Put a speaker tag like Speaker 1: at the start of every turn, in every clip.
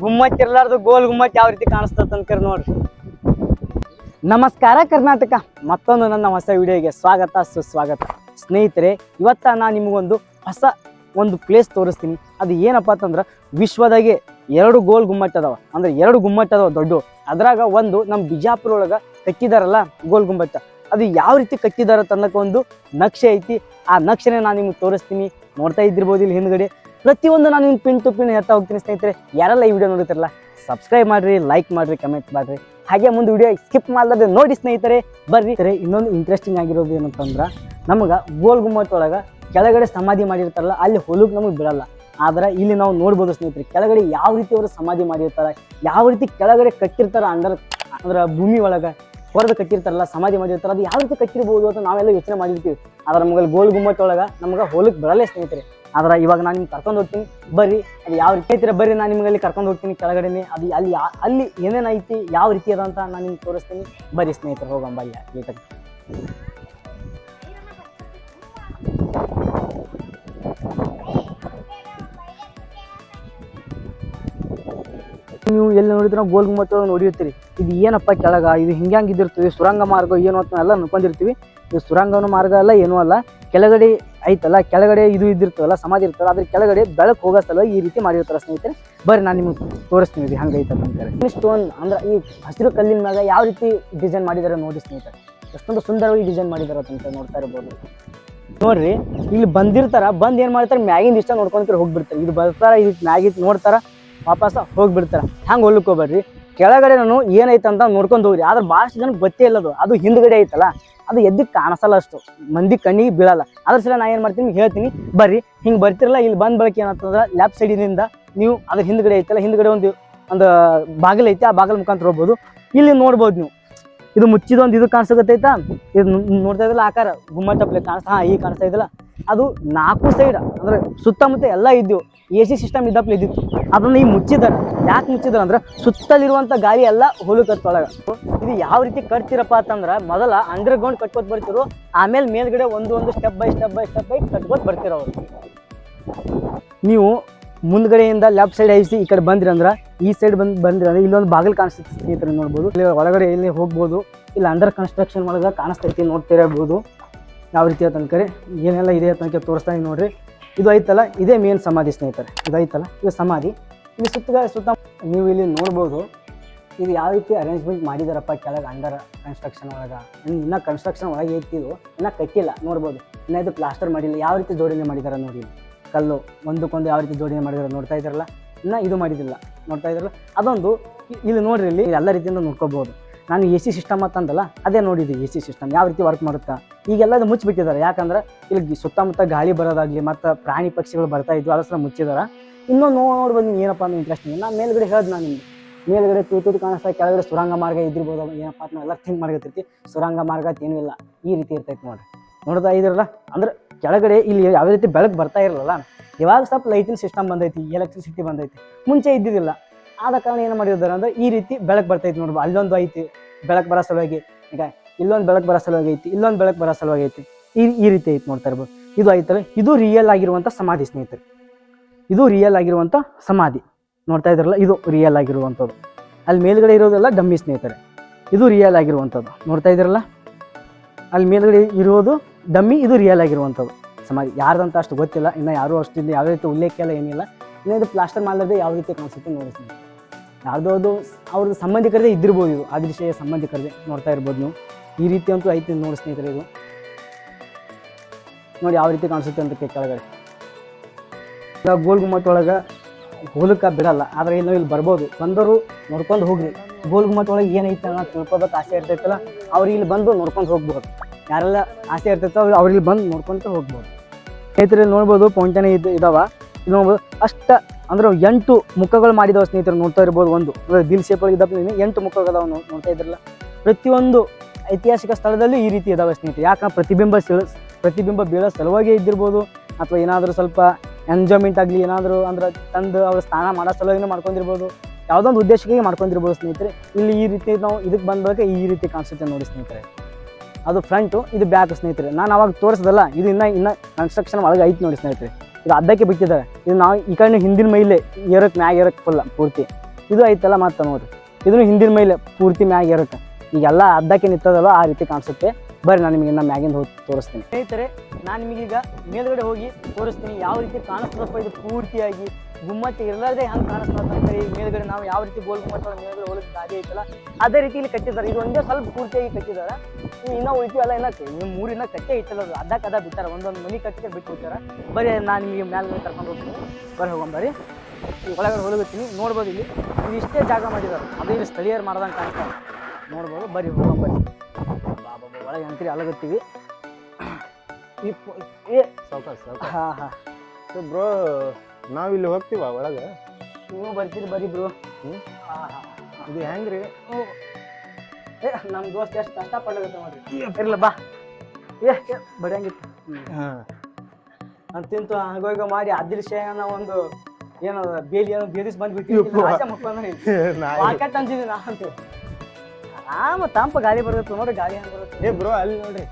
Speaker 1: ಗುಮ್ಮಟ್ ಇರ್ಲಾರ್ದು ಗೋಲ್ ಗುಮ್ಮಟ್ ಯಾವ ರೀತಿ ಕಾಣಿಸ್ತದ ಅನ್ಕರ್ ನೋಡ್ರಿ. ನಮಸ್ಕಾರ ಕರ್ನಾಟಕ. ಮತ್ತೊಂದು ನನ್ನ ಹೊಸ ವಿಡಿಯೋಗೆ ಸ್ವಾಗತ, ಸುಸ್ವಾಗತ. ಸ್ನೇಹಿತರೆ, ಇವತ್ತ ನಾನು ನಿಮಗೊಂದು ಹೊಸ ಒಂದು ಪ್ಲೇಸ್ ತೋರಿಸ್ತೀನಿ. ಅದು ಏನಪ್ಪ ಅಂತಂದ್ರೆ ವಿಶ್ವದಾಗೆ ಎರಡು ಗೋಲ್ ಗುಮ್ಮಟ್ ಅದಾವ. ಅಂದ್ರೆ ಎರಡು ಗುಮ್ಮಟ್ ಅದಾವ ದೊಡ್ಡ. ಅದ್ರಾಗ ಒಂದು ನಮ್ಮ ಬಿಜಾಪುರ ಒಳಗ ಕಟ್ಟಿದಾರಲ್ಲ ಗೋಲ್ ಗುಮ್ಮಟ ಅದು ಯಾವ ರೀತಿ ಕಟ್ಟಿದಾರ ತನ್ನಕ ಒಂದು ನಕ್ಷೆ ಐತಿ. ಆ ನಕ್ಷೆನೇ ನಾನು ನಿಮ್ಗೆ ತೋರಿಸ್ತೀನಿ. ನೋಡ್ತಾ ಇದ್ದಿರ್ಬೋದು ಇಲ್ಲಿ ಹಿಂದ್ಗಡೆ. ಪ್ರತಿಯೊಂದು ನಾನು ನಿಮ್ಮ ಪಿನ್ ಟು ಪಿನ್ ಹೇಳ್ತಾ ಹೋಗ್ತೀನಿ ಸ್ನೇಹಿತರೆ, ಯಾರೆಲ್ಲ ಈ ವಿಡಿಯೋ ನೋಡುತ್ತಿರಲ್ಲ ಸಬ್ಸ್ಕ್ರೈಬ್ ಮಾಡಿರಿ ಲೈಕ್ ಮಾಡ್ರಿ ಕಮೆಂಟ್ ಮಾಡಿರಿ. ಹಾಗೆ ಮುಂದೆ ವಿಡಿಯೋ ಸ್ಕಿಪ್ ಮಾಡಲಾರ್ದೆ ನೋಡಿ ಸ್ನೇಹಿತರೆ, ಬರ್ರಿ. ಇನ್ನೊಂದು ಇಂಟ್ರೆಸ್ಟಿಂಗ್ ಆಗಿರೋದು ಏನಂತಂದ್ರೆ, ನಮಗೆ ಗೋಲ್ ಗುಮ್ಮಟ್ ಒಳಗೆ ಕೆಳಗಡೆ ಸಮಾಧಿ ಮಾಡಿರ್ತಾರಲ್ಲ, ಅಲ್ಲಿ ಹೊಲಕ್ಕೆ ನಮಗೆ ಬಿಡಲ್ಲ. ಆದ್ರೆ ಇಲ್ಲಿ ನಾವು ನೋಡ್ಬೋದು ಸ್ನೇಹಿತರೆ, ಕೆಳಗಡೆ ಯಾವ ರೀತಿ ಅವರು ಸಮಾಧಿ ಮಾಡಿರ್ತಾರೆ, ಯಾವ ರೀತಿ ಕೆಳಗಡೆ ಕಟ್ಟಿರ್ತಾರೆ ಅಂಡರ್ ಅಂದ್ರೆ ಭೂಮಿ ಒಳಗೆ ಹೊರದು ಕಟ್ಟಿರ್ತಾರಲ್ಲ, ಸಮಾಧಿ ಮಾಡಿರ್ತಾರೆ, ಅದು ಯಾವ ರೀತಿ ಕಟ್ಟಿರ್ಬೋದು ಅಂತ ನಾವೆಲ್ಲ ಯೋಚನೆ ಮಾಡಿರ್ತೀವಿ. ಆದ್ರೆ ನಮಗೆ ಗೋಲ್ ಗುಮ್ಮಟ್ ಒಳಗೆ ನಮಗೆ ಹೊಲಕ್ಕೆ ಬರಲ್ಲೇ ಸ್ನೇಹಿತರೆ. ಆದ್ರೆ ಇವಾಗ ನಾನು ನಿಮ್ಗೆ ಕರ್ಕೊಂಡು ಹೋಗ್ತೀನಿ. ಬರ್ರಿ. ಅದು ಯಾವ ರೀತಿ ಐತಿರ ಬರ್ರಿ, ನಾನು ನಿಮ್ಗೆ ಅಲ್ಲಿ ಕರ್ಕೊಂಡು ಹೋಗ್ತೀನಿ ಕೆಳಗಡೆನೆ. ಅದು ಅಲ್ಲಿ ಅಲ್ಲಿ ಏನೇನೈತಿ ಯಾವ ರೀತಿ ಅದ ಅಂತ ನಾನು ನಿಮ್ಗೆ ತೋರಿಸ್ತೀನಿ. ಬರ್ರಿ ಸ್ನೇಹಿತರು ಹೋಗಂಬ ಅಲ್ಲಿ ಲೇಟಾಗಿ ನೀವು ಎಲ್ಲಿ ನೋಡಿದ್ರೆ ಗೋಲ್ ಒಳಗೆ ನೋಡಿರ್ತೀರಿ. ಇದು ಏನಪ್ಪ ಕೆಳಗ? ಇದು ಹಿಂಗ್ಯಾಂಗ್ ಸುರಂಗ ಮಾರ್ಗ ಏನು ಅಂತ ಎಲ್ಲ ನೋಡ್ಕೊಂಡಿರ್ತೀವಿ ಇದು ಸುರಂಗನ ಮಾರ್ಗ ಅಲ್ಲ, ಏನೂ ಅಲ್ಲ. ಕೆಳಗಡೆ ಐತಲ್ಲ ಕೆಳಗಡೆ ಇದು ಇದಿರ್ತವಲ್ಲ ಸಮಾಧಿ ಇರ್ತಲ್ಲ ಅದ್ರ ಕೆಳಗಡೆ ಬೆಳಕು ಹೋಗೋ ಸಲುವಾಗಿ ಈ ರೀತಿ ಮಾಡಿರ್ತಾರೆ ಸ್ನೇಹಿತರೆ. ಬರ್ರಿ, ನಾನು ನಿಮ್ಗೆ ತೋರಿಸ್ತೀನಿ ಇದು ಐತಲ್ಲ ಅಂತಾರೆ ಸ್ಟೋನ್ ಅಂದ್ರೆ ಈ ಹಸಿರು ಕಲ್ಲಿನ ಮ್ಯಾಗ ಯಾವ ರೀತಿ ಡಿಸೈನ್ ಮಾಡಿದ್ದಾರೆ ನೋಡಿ ಸ್ನೇಹಿತರೆ. ಎಷ್ಟೊಂದು ಸುಂದರವಾಗಿ ಡಿಸೈನ್ ಮಾಡಿದ್ದಾರೆ ಅಂತ ನೋಡ್ತಾ ಇರ್ಬೋದು. ನೋಡ್ರಿ, ಇಲ್ಲಿ ಬಂದಿರ್ತಾರ, ಬಂದ್ ಏನ್ ಮಾಡ್ತಾರೆ? ಮ್ಯಾಗಿಂದ ಇಷ್ಟ ನೋಡ್ಕೊಂಡ್ರೆ ಹೋಗ್ಬಿಡ್ತಾರೆ. ಇದು ಬರ್ತಾರ, ಇದು ಮ್ಯಾಗಿದ್ ನೋಡ್ತಾರ, ವಾಪಸ್ ಹೋಗ್ಬಿಡ್ತಾರ. ಹಂಗೆ ಹೋಗ್ಬೇಡ್ರಿ? ಕೆಳಗಡೆ ನಾನು ಏನೈತೆ ಅಂತ ನೋಡ್ಕೊಂಡು ಹೋಗ್ರಿ. ಆದ್ರೆ ಭಾಳಷ್ಟು ಜನಕ್ಕೆ ಗೊತ್ತೇ ಇಲ್ಲ ಅದು ಹಿಂದ್ಗಡೆ ಐತಲ್ಲ, ಅದು ಎದ್ದಕ್ಕೆ ಕಾಣಿಸಲ್ಲ ಅಷ್ಟು. ಮಂದಿ ಕಣ್ಣಿಗೆ ಬೀಳಲ್ಲ. ಅದ್ರ ಸಲ ನಾ ಏನು ಮಾಡ್ತೀನಿ ಹೇಳ್ತೀನಿ. ಬರ್ರಿ, ಹಿಂಗೆ ಬರ್ತಿರಲ್ಲ, ಇಲ್ಲಿ ಬಂದ ಬಳಕೆ ಏನಂತಂದ್ರೆ ಲೆಫ್ಟ್ ಸೈಡಿನಿಂದ ನೀವು ಅದ್ರ ಹಿಂದ್ಗಡೆ ಐತಲ್ಲ, ಹಿಂದ್ಗಡೆ ಒಂದು ಒಂದು ಬಾಗಿಲು ಐತಿ, ಆ ಬಾಗಿಲು ಮುಖಾಂತರ ಹೋಗ್ಬೋದು. ಇಲ್ಲಿ ನೋಡ್ಬೋದು ನೀವು. ಇದು ಮುಚ್ಚಿದ ಒಂದು ಇದು ಕಾಣಿಸಕತ್ತೈತಾ ಇದು ನೋಡ್ತಾ ಇದ್ದಲ್ಲ ಆಕಾರ ಗುಮ್ಮಟಪ್ಲೆ ಕಾಣಿಸ್ತಾ ಹಾ ಈಗ ಕಾಣಿಸ್ತಾ ಇದ್ದಲ್ಲ ಅದು ನಾಲ್ಕು ಸೈಡ್ ಅಂದ್ರೆ ಸುತ್ತಮುತ್ತ ಎಲ್ಲ ಇದ್ದವು. ಎ ಸಿ ಸಿಸ್ಟಮ್ ಇದ್ದಪ್ಲೆ ಇದ್ದಿತ್ತು. ಅದನ್ನ ಈ ಮುಚ್ಚಿದಾರ. ಯಾಕೆ ಮುಚ್ಚಿದಾರ ಅಂದ್ರೆ ಸುತ್ತಲಿರುವಂತ ಗಾಳಿ ಎಲ್ಲ ಹೊಲಕತ್ತೊಳಗ. ಇದು ಯಾವ ರೀತಿ ಕಟ್ತಿರಪ್ಪ ಅಂತಂದ್ರ ಮೊದಲ ಅಂಡರ್ ಗ್ರೌಂಡ್ ಕಟ್ಕೋತ ಬರ್ತಿರು, ಆಮೇಲೆ ಮೇಲ್ಗಡೆ ಒಂದು ಒಂದು step by step by step by ಕಟ್ಕೋತ ಬರ್ತಿರೋ ಅವ್ರು ನೀವು ಮುಂದ್ಗಡೆಯಿಂದ ಲೆಫ್ಟ್ ಸೈಡ್ ಐಸಿ ಈ ಕಡೆ ಬಂದ್ರಿ ಅಂದ್ರೆ, ಈ ಸೈಡ್ ಬಂದ್, ಬಂದ್ರಿ ಅಂದ್ರೆ ಇಲ್ಲೊಂದು ಬಾಗಿಲು ಕಾಣಿಸ್ತೈತಿ ಸ್ನೇಹಿತರೆ ನೋಡ್ಬೋದು. ಇಲ್ಲಿ ಒಳಗಡೆ ಇಲ್ಲಿ ಹೋಗ್ಬೋದು, ಇಲ್ಲಿ ಅಂಡರ್ ಕನ್ಸ್ಟ್ರಕ್ಷನ್ ಒಳಗೆ ಕಾಣಿಸ್ತೈತಿ ನೋಡ್ತಿರಬಹುದು ಯಾವ ರೀತಿ ಅಂತಂಕರಿ ಏನೆಲ್ಲ ಇದೆ ಅಂತ ತೋರಿಸ್ತಾ ನೋಡ್ರಿ. ಇದು ಐತಲ್ಲ, ಇದೇ ಮೇನ್ ಸಮಾಧಿ ಸ್ನೇಹಿತರೆ. ಇದು ಐತಲ್ಲ, ಇದು ಸಮಾಧಿ. ಇಲ್ಲಿ ಸುತ್ತ ಸುತ್ತ ನೀವು ಇಲ್ಲಿ ನೋಡ್ಬೋದು, ಇದು ಯಾವ ರೀತಿ ಅರೇಂಜ್ಮೆಂಟ್ ಮಾಡಿದಾರಪ್ಪ ಕೆಳಗೆ ಅಂಡರ್ ಕನ್ಸ್ಟ್ರಕ್ಷನ್ ಒಳಗೆ. ಇನ್ನೂ ಕನ್ಸ್ಟ್ರಕ್ಷನ್ ಒಳಗೆ ಐತಿದು ಇನ್ನೂ ಕಟ್ಟಿಲ್ಲ, ನೋಡ್ಬೋದು. ಇನ್ನೂ ಇದು ಪ್ಲಾಸ್ಟರ್ ಮಾಡಿಲ್ಲ, ಯಾವ ರೀತಿ ಜೋಡಣೆ ಮಾಡಿದಾರೆ ನೋಡಿ. ಕಲ್ಲು ಒಂದಕ್ಕೊಂದು ಯಾವ ರೀತಿ ಜೋಡಣೆ ಮಾಡಿದ್ರೆ ನೋಡ್ತಾ ಇದ್ದಾರಲ್ಲ? ಇನ್ನ ಇದು ಮಾಡಿದಿಲ್ಲ ನೋಡ್ತಾ ಇದ್ದಾರಲ್ಲ? ಅದೊಂದು ಇಲ್ಲಿ ನೋಡ್ರಿ, ಇಲ್ಲಿ ಎಲ್ಲ ರೀತಿಯಿಂದ ನೋಡ್ಕೋಬೋದು. ನಾನು ಎ ಸಿ ಸಿಸ್ಟಮ್ ಅಂತಂದಲ್ಲ ಅದೇ ನೋಡಿದ್ವಿ ಎ ಸಿ ಸಿಸ್ಟಮ್. ಯಾವ ರೀತಿ ವರ್ಕ್ ಮಾಡುತ್ತಾ? ಈಗೆಲ್ಲ ಅದು ಮುಚ್ಚಿಬಿಟ್ಟಿದ್ದಾರೆ. ಯಾಕಂದ್ರೆ ಇಲ್ಲಿ ಸುತ್ತಮುತ್ತ ಗಾಳಿ ಬರೋದಾಗ್ಲಿ, ಮತ್ತು ಪ್ರಾಣಿ ಪಕ್ಷಿಗಳು ಬರ್ತಾ ಇದ್ವು ಅದರ ಮುಚ್ಚಿದಾರೆ. ಇನ್ನೊಂದು ನೋಡ್ಬೋದು ನೀವು ಏನಪ್ಪ ಅಂದ್ರೆ ಇಂಟ್ರೆಸ್ಟಿಂಗ್ ನಾನು ಮೇಲ್ಗಡೆ ಹೇಳ್ದು ನಾನು ನಿಮ್ಗೆ. ಮೇಲ್ಗಡೆ ತೂತೂತು ಕಾಣಿಸ್ತಾ, ಕೆಳಗಡೆ ಸುರಂಗ ಮಾರ್ಗ ಇದ್ದಿರ್ಬೋದು. ಏನಪ್ಪ ಅಂತ ಎಲ್ಲ ಥಿಂಕ್ ಮಾಡಿರ್ತೀವಿ ಸುರಂಗ ಮಾರ್ಗ ಏನೂ ಇಲ್ಲ. ಈ ರೀತಿ ಇರ್ತೈತೆ ನೋಡ್ರಿ. ನೋಡ್ತಾ ಇದ್ರಲ್ಲ ಅಂದ್ರೆ ಕೆಳಗಡೆ ಇಲ್ಲಿ ಯಾವುದೇ ರೀತಿ ಬೆಳಕು ಬರ್ತಾ ಇರಲಿಲ್ಲ. ಇವಾಗ ಸ್ವಲ್ಪ ಲೈಟಿನ ಸಿಸ್ಟಮ್ ಬಂದೈತಿ ಎಲೆಕ್ಟ್ರಿಸಿಟಿ ಬಂದೈತಿ. ಮುಂಚೆ ಇದ್ದಿದ್ದಿಲ್ಲ. ಆದ ಕಾರಣ ಏನು ಮಾಡಿದ್ದಾರೆ ಅಂದ್ರೆ ಈ ರೀತಿ ಬೆಳಕು ಬರ್ತೈತಿ ನೋಡ್ಬೋದು ಅಲ್ಲೊಂದು ಐತಿ, ಬೆಳಕು ಬರೋ ಸಲುವಾಗಿ ಈಗ ಇಲ್ಲೊಂದು ಬೆಳಕು ಬರೋ ಸಲುವಾಗಿ ಐತಿ, ಇಲ್ಲೊಂದು ಬೆಳಕು ಬರೋ ಸಲುವಾಗಿ ಐತಿ. ಈ ಈ ರೀತಿ ಐತಿ ನೋಡ್ತಾ ಇರ್ಬೋದು. ಇದು ಐತಲ್ಲ, ಇದು ರಿಯಲ್ ಆಗಿರುವಂಥ ಸಮಾಧಿ ಸ್ನೇಹಿತರು. ಇದು ರಿಯಲ್ ಆಗಿರುವಂಥ ಸಮಾಧಿ. ನೋಡ್ತಾ ಇದ್ರಲ್ಲ, ಇದು ರಿಯಲ್ ಆಗಿರುವಂಥದ್ದು. ಅಲ್ಲಿ ಮೇಲ್ಗಡೆ ಇರೋದೆಲ್ಲ ಡಮ್ಮಿ ಸ್ನೇಹಿತರೆ. ಇದು ರಿಯಲ್ ಆಗಿರುವಂಥದ್ದು. ನೋಡ್ತಾ ಇದ್ರಲ್ಲ? ಅಲ್ಲಿ ಮೇಲ್ಗಡೆ ಇರೋದು ಡಮ್ಮಿ ಇದು ರಿಯಲ್ ಆಗಿರುವಂಥದ್ದು. ಸಮಾಜ ಯಾರ್ದಂತ ಅಷ್ಟು ಗೊತ್ತಿಲ್ಲ, ಇನ್ನು ಯಾರೂ ಅಷ್ಟು ಇಲ್ಲಿ ಯಾವುದೇ ರೀತಿ ಉಲ್ಲೇಖ ಎಲ್ಲ ಏನಿಲ್ಲ. ಇನ್ನು ಇದು ಪ್ಲಾಸ್ಟರ್ ಮಾಡದೇ ಯಾವ ರೀತಿ ಕಾಣಿಸುತ್ತೆ ನೋಡಿಸ್ತೀನಿ ಯಾವುದೋ ಅದು ಅವ್ರದ್ದು ಸಂಬಂಧಿಕರದೇ ಇದ್ದಿರ್ಬೋದು ಇದು. ಅದೃಶ್ಯ ಸಂಬಂಧಿಕರದೇ ನೋಡ್ತಾ ಇರ್ಬೋದು ನೀವು. ಈ ರೀತಿ ಅಂತೂ ಐತಿ ನೋಡಿ ಸ್ನೇಹಿತರೆ ಇದು. ನೋಡಿ ಯಾವ ರೀತಿ ಕಾಣಿಸುತ್ತೆ ಅಂತ ಕೆಳಗಡೆ. ಈಗ ಗೋಲ್ ಗುಮ್ಮಟ್ ಒಳಗೆ ಹೋಲಕ್ಕೆ ಬಿಡಲ್ಲ. ಆದರೆ ಇಲ್ಲಿ ಇಲ್ಲಿ ಬರ್ಬೋದು. ಬಂದರು ನೋಡ್ಕೊಂಡು ಹೋಗ್ರಿ. ಗೋಲ್ ಗುಮ್ಮಟ್ ಒಳಗೆ ಏನೈತೆ ಅನ್ನೋ ತಿಳ್ಕೊಬೇಕು ಆಸೆ ಇರ್ತೈತಲ್ಲ. ಅವ್ರು ಇಲ್ಲಿ ಬಂದು ನೋಡ್ಕೊಂಡು ಹೋಗ್ಬೋದು. ಯಾರೆಲ್ಲ ಆಸೆ ಇರ್ತೈತೋ ಅವ್ರು ಅವ್ರಿಗೆ ಬಂದು ನೋಡ್ಕೊಂತ ಹೋಗ್ಬೋದು. ಸ್ನೇಹಿತರೆ ಇಲ್ಲಿ ನೋಡ್ಬೋದು ಪೌಂಟನೆ ಇದು ಇದಾವ. ಇದು ನೋಡ್ಬೋದು, ಅಷ್ಟ ಅಂದ್ರೆ ಎಂಟು ಮುಖಗಳು ಮಾಡಿದವ ಸ್ನೇಹಿತರು ನೋಡ್ತಾ ಇರ್ಬೋದು ಒಂದು. ದಿಲ್ ಶೇಪ್ ಒಳಗೆ ಇದ್ದಪ್ಪ ಎಂಟು ಮುಖಗಳಾವ ನೋಡ್ತಾ ಇದ್ರಲ್ಲ. ಪ್ರತಿಯೊಂದು ಐತಿಹಾಸಿಕ ಸ್ಥಳದಲ್ಲೂ ಈ ರೀತಿ ಇದಾವೆ ಸ್ನೇಹಿತರು. ಯಾಕಂದ್ರೆ ಪ್ರತಿಬಿಂಬ ಪ್ರತಿಬಿಂಬ ಬೀಳೋ ಸಲುವಾಗಿ ಇದ್ದಿರ್ಬೋದು. ಅಥವಾ ಏನಾದರೂ ಸ್ವಲ್ಪ ಎಂಜಾಯ್ಮೆಂಟ್ ಆಗಲಿ, ಏನಾದರೂ ಅಂದ್ರೆ ತಂದು ಅವ್ರ ಸ್ನಾನ ಮಾಡೋ ಸಲುವಾಗಿನೂ ಮಾಡ್ಕೊಂಡಿರ್ಬೋದು. ಯಾವುದೋ ಒಂದು ಉದ್ದೇಶಕ್ಕೆ ಮಾಡ್ಕೊಂಡಿರ್ಬೋದು ಸ್ನೇಹಿತರೆ. ಇಲ್ಲಿ ಈ ರೀತಿ ನಾವು ಇದಕ್ಕೆ ಬಂದಾಗ ಈ ರೀತಿ ಕಾಣಿಸುತ್ತೆ ನೋಡಿ ಸ್ನೇಹಿತರೆ. ಅದು ಫ್ರಂಟು ಇದು ಬ್ಯಾಕ್ ಸ್ನೇಹಿತರೆ. ನಾನು ಅವಾಗ ತೋರಿಸೋದಲ್ಲ, ಇದು ಇನ್ನೂ ಇನ್ನೂ ಕನ್ಸ್ಟ್ರಕ್ಷನ್ ಒಳಗೆ ಐತಿ ನೋಡಿ ಸ್ನೇಹಿತರೆ. ಇದು ಅದಕ್ಕೆ ಬಿಟ್ಟಿದ್ದಾರೆ ಇದು ನಾವು ಈ ಕಡೆ ಹಿಂದಿನ ಮೈಲೆ ಏರೋಕ್ಕೆ ಮ್ಯಾಗ ಏರೋಕ್ಕೆ ಫುಲ್ಲ ಪೂರ್ತಿ. ಇದು ಐತಲ್ಲ ಮತ್ತೆ ನೋಡಿರಿ ಇದನ್ನು ಹಿಂದಿನ ಮೈಲೆ ಪೂರ್ತಿ ಮ್ಯಾಗ ಏರಕ್ಕೆ ಈಗೆಲ್ಲ ಅದ್ದಕ್ಕೆ ನಿಂತದಲ್ಲ ಆ ರೀತಿ ಕಾಣಿಸುತ್ತೆ. ಬರ್ರಿ, ನಾನು ನಿಮಗೆ ನಮ್ಮ ಮ್ಯಾಗಿಂದ ಹೋಗಿ ತೋರಿಸ್ತೀನಿ. ಸ್ನೇಹಿತರೆ, ನಾನು ನಿಮಗೀಗ ಮೇಲ್ಗಡೆ ಹೋಗಿ ತೋರಿಸ್ತೀನಿ. ಯಾವ ರೀತಿ ಕಾಣಿಸ್ತದಪ್ಪ ಇದು ಪೂರ್ತಿಯಾಗಿ. ಗುಮ್ಮಟ್ಟಿ ಇರಲಾರ್ದೆ ಹಂಗೆ ಕಾಣಿಸ್ತದೆ ಈ ಮೇಲ್ಗಡೆ ನಾವು ಯಾವ ರೀತಿ ಗೋಲ್ ಗುಮ್ಮಟ ಮೇಲ್ಗಡೆ ಹೋಗಕ್ಕೆ ದಾರಿ ಐತಲ್ಲ? ಅದೇ ರೀತಿ ಇಲ್ಲಿ ಕಟ್ಟಿದ್ದಾರೆ. ಇದು ಒಂದೇ ಸ್ವಲ್ಪ ಪೂರ್ತಿಯಾಗಿ ಕಟ್ಟಿದ್ದಾರೆ. ಇನ್ನು ಇನ್ನೂ ಉಳಿತೀವಲ್ಲ ಇನ್ನ ಇನ್ನು ಮೂರಿನ ಕಟ್ಟೆ ಐತಲ್ಲ ಅದು. ಅದ ಕದ ಬಿಟ್ಟಾರ ಒಂದೊಂದು ಮನಿ ಕಟ್ಟಿಗೆ ಬಿಟ್ಟು ಬಿಡ್ತಾರೆ ಬರೀ ನಾನು ನಿಮಗೆ ಮೇಲೆ ಕರ್ಕೊಂಡು ಹೋಗ್ತೀನಿ. ಬರೀ ಈ ಒಳಗಡೆ ಹೋಗುತ್ತೀನಿ ನೋಡ್ಬೋದು ಇಲ್ಲಿ. ಇದು ಇಷ್ಟೇ ಜಾಗ ಮಾಡಿದ್ದಾರೆ. ಅದೇ ಇಲ್ಲಿ ಸ್ಥಳೀಯರು ಮಾಡ್ದಂಗೆ ಕಾಣಿಸ್ತಾರೆ ನೋಡ್ಬೋದು ಬರೀ ಹೋಗೋಂಬರಿ ಒಳಗೆ ಅಂತೀರಿ ಅಲಗತ್ತೀವಿ. ಈ ಹಾಂ ಹಾಂ.
Speaker 2: ಬ್ರೋ ನಾವ್ ಇಲ್ಲಿ ಹೋಗ್ತೀವ ಒಳಗ?
Speaker 1: ನೀವು ಬರ್ತೀರಿ ಬರೀ ಬ್ರೋ
Speaker 2: ಹ್ಮ್?
Speaker 1: ಹಾಂ ಹಾಂ
Speaker 2: ಇದು ಹೆಂಗ್ರಿ?
Speaker 1: ಏ ನಮ್ಮ ದೋಸ್ತ ಎಷ್ಟು ಕಷ್ಟ ನೋಡ್ರಿ ಇರಲ್ಲ ಬಾ. ಏ ಬಡಂಗಿತ್ತು ಬಡಿಯಂಗಿತ್ತು.
Speaker 2: ಹಾ.
Speaker 1: ಅಂತಿಂತು ಹಂಗೋಗ ಮಾಡಿ ಅದಿಲ್ ಶೇನ ಒಂದು ಏನೋ ಬೇಲಿ ಏನೋ ಬೇದಿಸ್ ಬಂದ್ಬಿಟ್ಟಿ. ಮಾರ್ಕೆಟ್ ಅಂತಿದ್ದೀನಿ ನಾ ಅಂತ ಆಮ ತಂಪ ಗಾಳಿ ಬರುತ್ತೆ ನೋಡ್ರಿ ಗಾಳಿ ಹಂಗೆ ಬರುತ್ತೆ.
Speaker 2: ಏ ಬ್ರೋ ಅಲ್ಲಿ ನೋಡ್ರಿ.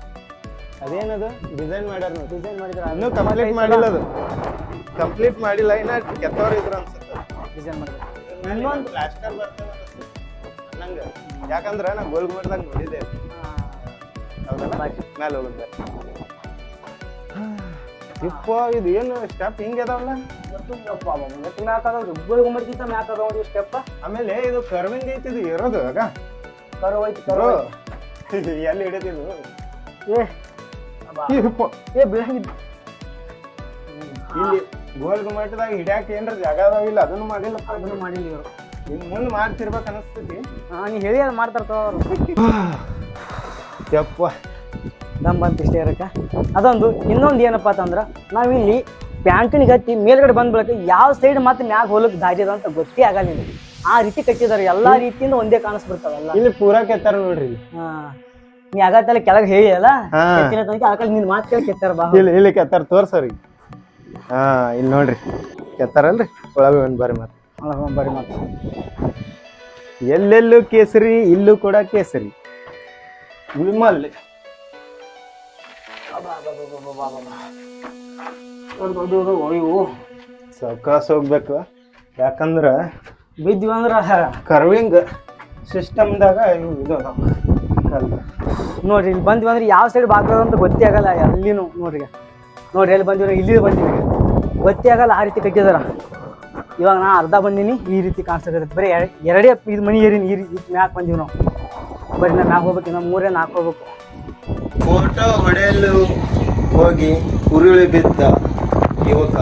Speaker 2: ಅದೇನದು? ಡಿಸೈನ್ ಮಾಡ್ಯಾರ
Speaker 1: ಡಿಸೈನ್ ಮಾಡಿದ್ರ
Speaker 2: ಇನ್ನೂ ಕಂಪ್ಲೀಟ್ ಮಾಡಿಲ್ಲ ಅದು. ಕಂಪ್ಲೀಟ್ ಮಾಡಿಲ್ಲ ಇನ್ನ ಕೆತ್ತವ್ರು ಇದ್ರು ಅನ್ಸುತ್ತೆ.
Speaker 1: ಡಿಸೈನ್ ಮಾಡಿದ್ರ.
Speaker 2: ಇನ್ನೊಂದು ಪ್ಲಾಸ್ಟರ್ ಬರ್ತದೆ ನಂಗ. ಯಾಕಂದ್ರ ನಾ ಗೋಲ್ ಗುಮ್ಮಟದಾಗ ನೋಡಿದ್ದೆ. ಹೌದಲ್ಲ? ಮ್ಯಾಲೆ ಹೋಗುತ್ತೆ. ಇಪ್ಪ ಇದು ಏನು ಸ್ಟೆಪ್ ಹಿಂಗೆ ಅದಾವಲ್ಲ?
Speaker 1: ಗುಮ್ಮಡ್ಕಿಂತ ಮ್ಯಾಕ್ ಅದ ನೋಡಿ ಸ್ಟೆಪ್
Speaker 2: ಆಮೇಲೆ ಇದು ಕರ್ವಿಂಗ್ ಐತಿ ಇದು ಇರೋದು ಆಗ.
Speaker 1: ಕರು ಐತಿ ಕರು
Speaker 2: ಬ್ರೋ
Speaker 1: ಹೋಯ್ತು.
Speaker 2: ಎಲ್ಲಿ ಹಿಡಿದಿದ್ದು?
Speaker 1: ಏ ಏ ಬೀಳಂಗಿದ್ದು.
Speaker 2: ಇಲ್ಲಿ ಗೋಲ್ ಗುಮ್ಮಟದಾಗ ಹಿಡ್ಯಾಕ ಏನ್ರ ಜಾಗ ಅದಾವಿಲ್ಲ ಅದನ್ನು ಮಾಡಿಲ್ಲ
Speaker 1: ಅದನ್ನು ಮಾಡಿಲ್ಲ ಇವರು.
Speaker 2: ಇನ್ ಮುಂದ್ ಮಾಡ್ತಿರ್ಬೇಕು ಅನಸ್ತೈತಿ.
Speaker 1: ನೀ ಹೇಳಿ ಅದು ಮಾಡ್ತಾರ ಅವರು.
Speaker 2: ಯಪ್ಪ.
Speaker 1: ನಮ್ಮ ಬಂತು ಇಷ್ಟೇ ಇರಕ್ಕ. ಅದೊಂದು ಇನ್ನೊಂದು ಏನಪ್ಪ ಅಂತಂದ್ರೆ ನಾವಿಲ್ಲಿ ಪ್ಯಾಂಟಿನ ಹತ್ತಿ ಮೇಲ್ಗಡೆ ಬಂದ್ ಬಳಿಕ ಯಾವ ಸೈಡ್ ಮತ್ತೆ ಮ್ಯಾಗ ಹೋಲಕ್ ದಾರಿ ಅದ ಅಂತ ಗೊತ್ತೇ ಆಗಲ್ಲ ನಿಮಗೆ. ಆ ರೀತಿ ಕಟ್ಟಿದಾರೆ ಎಲ್ಲಾ ರೀತಿಯಿಂದ ಒಂದೇ ಕಾಣಿಸ್ಬಿಡ್ತಾವಲ್ಲ
Speaker 2: ಇಲ್ಲಿ ಪೂರಾ ಕೆತ್ತಾರ ನೋಡ್ರಿ
Speaker 1: ಹಾ. ನೀ ಆಗತ್ತಲ್ಲ ಕೆಳಗೆ ಹೇಳಿ ಅಲ್ಲ?
Speaker 2: ಹಾ.
Speaker 1: ಕೆತ್ತಿನ ತನಕ ಆಗಲ್ಲ ನಿನ್ ಮಾತು ಕೇಳಿ ಕೆತ್ತಾರ ಬಾ.
Speaker 2: ಇಲ್ಲಿ ಇಲ್ಲಿ ಕೆತ್ತಾರ ತೋರ್ಸವ್ರಿಗೆ ಹಾ ಇಲ್ಲಿ ನೋಡ್ರಿ. ಕೆತ್ತಾರಲ್ರಿ? ಒಳಗೆ ಒಂದು ಬರ್ರಿ ಮತ್ತೆ.
Speaker 1: ಒಳಗೆ ಒಂದು ಬರ್ರಿ ಮತ್ತೆ.
Speaker 2: ಎಲ್ಲೆಲ್ಲೂ ಕೇಸರಿ ಇಲ್ಲೂ ಕೂಡ ಕೇಸರಿ. ವಿಮಲ್
Speaker 1: ಅಯ್ಯೋ
Speaker 2: ಸಾವ್ಕಾಸ್ ಹೋಗ್ಬೇಕು. ಯಾಕಂದ್ರ
Speaker 1: ಬಿದ್ವಿ ಅಂದ್ರ
Speaker 2: ಕರ್ವಿಂಗ್ ಸಿಸ್ಟಮ್ದಾಗ ಇವು ಇದು ಅದಾವ. ಕಲ್ಲು.
Speaker 1: ನೋಡ್ರಿ ಇಲ್ಲಿ ಬಂದ್ವಿ ಅಂದ್ರೆ ಯಾವ ಸೈಡ್ ಬಾಗ್ಲದ ಅಂತ ಗೊತ್ತೇ ಆಗಲ್ಲ ಅಲ್ಲಿನೂ ನೋಡ್ರಿ. ನೋಡ್ರಿ ಎಲ್ಲಿ ಬಂದಿವಿ ಇಲ್ಲಿ ಬಂದಿವಿ. ಗೊತ್ತೇ ಆಗಲ್ಲ ಆ ರೀತಿ ಕಟ್ಟಿದಾರ. ಇವಾಗ ನಾ ಅರ್ಧ ಬಂದೀನಿ ಈ ರೀತಿ ಕಾಣಿಸ್ತದೆ ಬರೀ ಎರ- ಎರಡೇ ಇದು ಮನಿ ಏರಿನಿ ಈ ರೀತಿ ಮ್ಯಾಕ್ ಬಂದೀವಿ ನಾವು. ಬರೀ ನಾ ಮ್ಯಾಕ್ ಹೋಗ್ಬೇಕು ಇನ್ನು ಮೂರೇ ನಾಲ್ಕು ಹೋಗ್ಬೇಕು.
Speaker 2: ಫೋಟೋ ಹೊಡೆಯಲು ಹೋಗಿ ಉರುಳಿ ಬಿದ್ದ ಯುವಕ.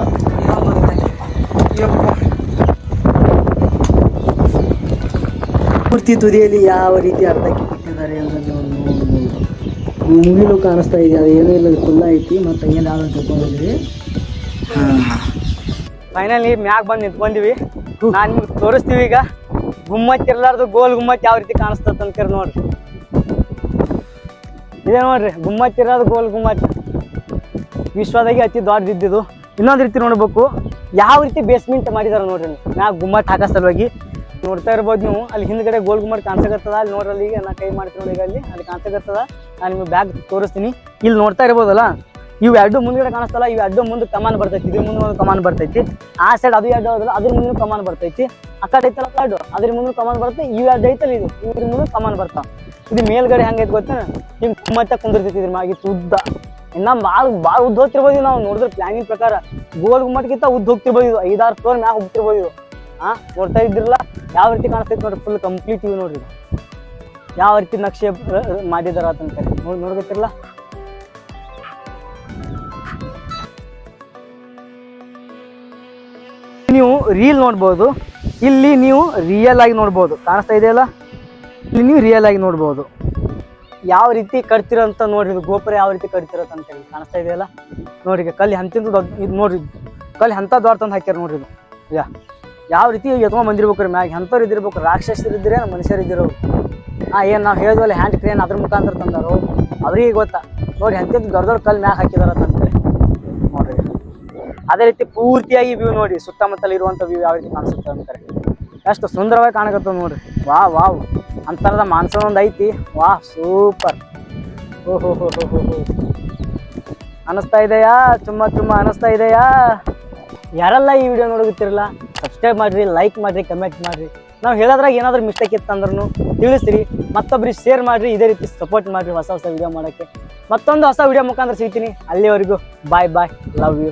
Speaker 1: ಪೂರ್ತಿ ತುದಿಯಲ್ಲಿ ಯಾವ ರೀತಿ ಅರ್ಧಕ್ಕೆ ಬಿಟ್ಟಿದ್ದಾರೆ ಅನ್ನೋದು ಮುಗಿಲು ಕಾಣಿಸ್ತಾ ಇದೆ ಅದು ಏನೂ ಇಲ್ಲ ಫುಲ್ ಐತಿ ಮತ್ತು ಏನಾದರೂ ತಗೊಂಡಿದ್ವಿ ಫೈನಲಿ ಮ್ಯಾಗ ಬಂದು ನಿಂತ್ಕೊಂಡಿವಿ. ನಾನು ನಿಮ್ಗೆ ತೋರಿಸ್ತೀವಿ ಈಗ. ಗುಮ್ಮತ್ ಇರ್ಲಾರ್ದು ಗೋಲ್ ಗುಮ್ಮತ್ ಯಾವ ರೀತಿ ಕಾಣಿಸ್ತದ ಅಂತ ನೋಡ್ರಿ. ಇದೆ ನೋಡ್ರಿ ಗುಮ್ಮತ್ ಇರೋದು ಗೋಲ್ ಗುಮ್ಮತ್ ವಿಶ್ವದಾಗೆ ಅತಿ ದೊಡ್ಡದಿದ್ದು ಇನ್ನೊಂದು ರೀತಿ ನೋಡ್ಬೇಕು. ಯಾವ ರೀತಿ ಬೇಸ್ಮೆಂಟ್ ಮಾಡಿದಾರೆ ನೋಡ್ರಿ ಮ್ಯಾಗ ಮ್ಯಾಗ್ ಗುಮ್ಮಟ್ ಹಾಕೋ ಸಲುವಾಗಿ. ನೋಡ್ತಾ ಇರ್ಬೋದು ನೀವು. ಅಲ್ಲಿ ಹಿಂದ್ಗಡೆ ಗೋಲ್ ಗುಮ್ಮಟ್ ಕಾಣಿಸಕತ್ತದ. ಅಲ್ಲಿ ನೋಡ್ರಿ ಅಲ್ಲಿಗೆ ನಾ ಕೈ ಮಾಡ್ತೀನಿ ನೋಡಿ ಈಗ ಅಲ್ಲಿ. ಅಲ್ಲಿ ಕಾಣಿಸಕತ್ತದ. ನಾನು ನಿಮಗೆ ಬ್ಯಾಗ್ ತೋರಿಸ್ತೀನಿ. ಇಲ್ಲಿ ನೋಡ್ತಾ ಇರ್ಬೋದಲ್ಲ? ಇವು ಎರಡು ಮುಂದ್ಗಡೆ ಕಾಣಿಸ್ತಲ್ಲ, ಇವು ಎರಡು ಮುಂದೆ ಕಮಾನ್ ಬರ್ತೈತಿ, ಇದ್ರ ಮುಂದೆ ಒಂದು ಕಮಾನ್ ಬರ್ತೈತಿ. ಆ ಸೈಡ್ ಅದು ಎರಡು ಹೋದ್ರೆ ಅದ್ರ ಮುಂದೆ ಕಮಾನ್ ಬರ್ತೈತಿ. ಆ ಕಡೆ ಐತಲ್ಲ ಎರಡು ಅದ್ರ ಮುಂದೆ ಕಮಾನ್ ಬರುತ್ತೆ, ಇವು ಎರಡು ಐತಲ್ಲ ಇದು, ಇದ್ರ ಮುಂದೆ ಕಮಾನ್ ಬರ್ತಾವ ಇದು ಮೇಲ್ಗಡೆ ಹೆಂಗೈತೆ ಗೊತ್ತ? ಹಿಂಗೆ ಕುಮ್ಮತ್ತ ಕುಂದಿರ್ತೈತಿ ಇದ್ರ ಮ್ಯಾಗಿತ್ತು ಉದ್ದ ಇನ್ನ ಭಾಳ ಭಾಳ ಉದ್ದ ಹೋಗ್ತಿರ್ಬೋದು ನಾವು ನೋಡಿದ್ರೆ ಪ್ಲಾನಿಂಗ್ ಪ್ರಕಾರ. ಗೋಲ್ ಗುಮ್ಮಟ್ಗಿಂತ ಉದ್ದ ಹೋಗ್ತಿರ್ಬೋದು ಇದು, ಐದಾರು ಫ್ಲೋರ್ ಮ್ಯಾಗ ಹೋಗ್ತಿರ್ಬೋದು ಇದು. ಹಾ ನೋಡ್ತಾ ಇದ್ರಲ್ಲ ಯಾವ ರೀತಿ ಕಾಣಿಸ್ತೈತಿ ನೋಡ್ರಿ ಫುಲ್ ಕಂಪ್ಲೀಟ್ ಇವು ನೋಡ್ರಿ ಯಾವ ರೀತಿ ನಕ್ಷೆ ಮಾಡಿದಾರ ಅಂತ ನೋಡಿ, ನೋಡ್ಕೊತಿರಲ್ಲ? ನೀವು ರೀಲ್ ನೋಡ್ಬೋದು. ಇಲ್ಲಿ ನೀವು ರಿಯಲ್ ಆಗಿ ನೋಡ್ಬೋದು. ಕಾಣಿಸ್ತಾ ಇದೆಯಲ್ಲ? ಇಲ್ಲಿ ನೀವು ರಿಯಲ್ ಆಗಿ ನೋಡ್ಬೋದು. ಯಾವ ರೀತಿ ಕಟ್ತಿರಂತ ನೋಡ್ರಿ, ಇದು ಗೋಪುರ ಯಾವ ರೀತಿ ಕಟ್ತಿರತ್ತ ಅಂತ ಹೇಳಿ. ಕಾಣಿಸ್ತಾ ಇದೆಯಲ್ಲ? ನೋಡ್ರಿ ಕಲ್ಲಿ ಹಂತಿಂದ ಇದು ನೋಡ್ರಿ. ಕಲ್ಲಿ ಹಂತ ದೊಡ್ಡ ತಂದು ಹಾಕ್ಯಾರ ನೋಡ್ರಿ ಇದು. ಯಾ, ಯಾವ ರೀತಿ ಎತ್ಕೊಂಡು ಬಂದಿರ್ಬೇಕು ರೀ ಮ್ಯಾಗ? ಎಂಥವ್ರು ಇದ್ದಿರ್ಬೇಕು ರಾಕ್ಷಸರು ನಮ್ಮ ಮನುಷ್ಯರು ಇದ್ದಿರೋ? ಹಾಂ ಏನು ನಾವು ಹೇಳಿದ್ವಲ್ಲ ಹ್ಯಾಂಡ್ ಕ್ರೇನ್ ಅದ್ರ ಮುಖಾಂತರ ತಂದರು? ಅವ್ರಿಗೆ ಗೊತ್ತಾ? ನೋಡಿ ಹಂತಿಂದ ದೊಡ್ಡ ದೊಡ್ಡ ಕಲ್ಲು ಮ್ಯಾಗ ಹಾಕಿದಾರ ನೋಡ್ರಿ ಅದೇ ರೀತಿ ಪೂರ್ತಿಯಾಗಿ ವ್ಯೂ ನೋಡಿ ಸುತ್ತಮುತ್ತಲು ಇರುವಂಥ ವ್ಯೂ ಯಾವ ರೀತಿ ಕಾಣಿಸುತ್ತೆ ಅಂತಾರೆ. ಎಷ್ಟು ಸುಂದರವಾಗಿ ಕಾಣಕತ್ತದ ನೋಡ್ರಿ. ವಾ ವಾವ್ ಅಂತರದ ಮಾನ್ಸೂನ್ ಒಂದು ಐತಿ. ವಾ, ಸೂಪರ್. ಹೋ ಅನಿಸ್ತಾ ಇದೆಯಾ? ಚುಮ್ಮ ಚುಮ್ಮ ಅನಿಸ್ತಾ ಇದೆಯಾ? ಯಾರೆಲ್ಲ ಈ ವಿಡಿಯೋ ನೋಡುತ್ತಿರಲ್ಲ ಸಬ್ಸ್ಕ್ರೈಬ್ ಮಾಡಿರಿ ಲೈಕ್ ಮಾಡಿರಿ ಕಮೆಂಟ್ ಮಾಡಿರಿ. ನಾವು ಹೇಳೋದ್ರಾಗ ಏನಾದರೂ ಮಿಸ್ಟೇಕ್ ಇತ್ತಂದ್ರೂ ತಿಳಿಸ್ರಿ. ಮತ್ತೊಬ್ರಿಗೆ ಶೇರ್ ಮಾಡಿರಿ, ಇದೇ ರೀತಿ ಸಪೋರ್ಟ್ ಮಾಡಿರಿ ಹೊಸ ಹೊಸ ವಿಡಿಯೋ ಮಾಡೋಕ್ಕೆ. ಮತ್ತೊಂದು ಹೊಸ ವಿಡಿಯೋ ಮುಖಾಂತರ ಸಿಗ್ತೀನಿ. ಅಲ್ಲಿವರೆಗೂ ಬಾಯ್ ಬಾಯ್ ಲವ್ ಯು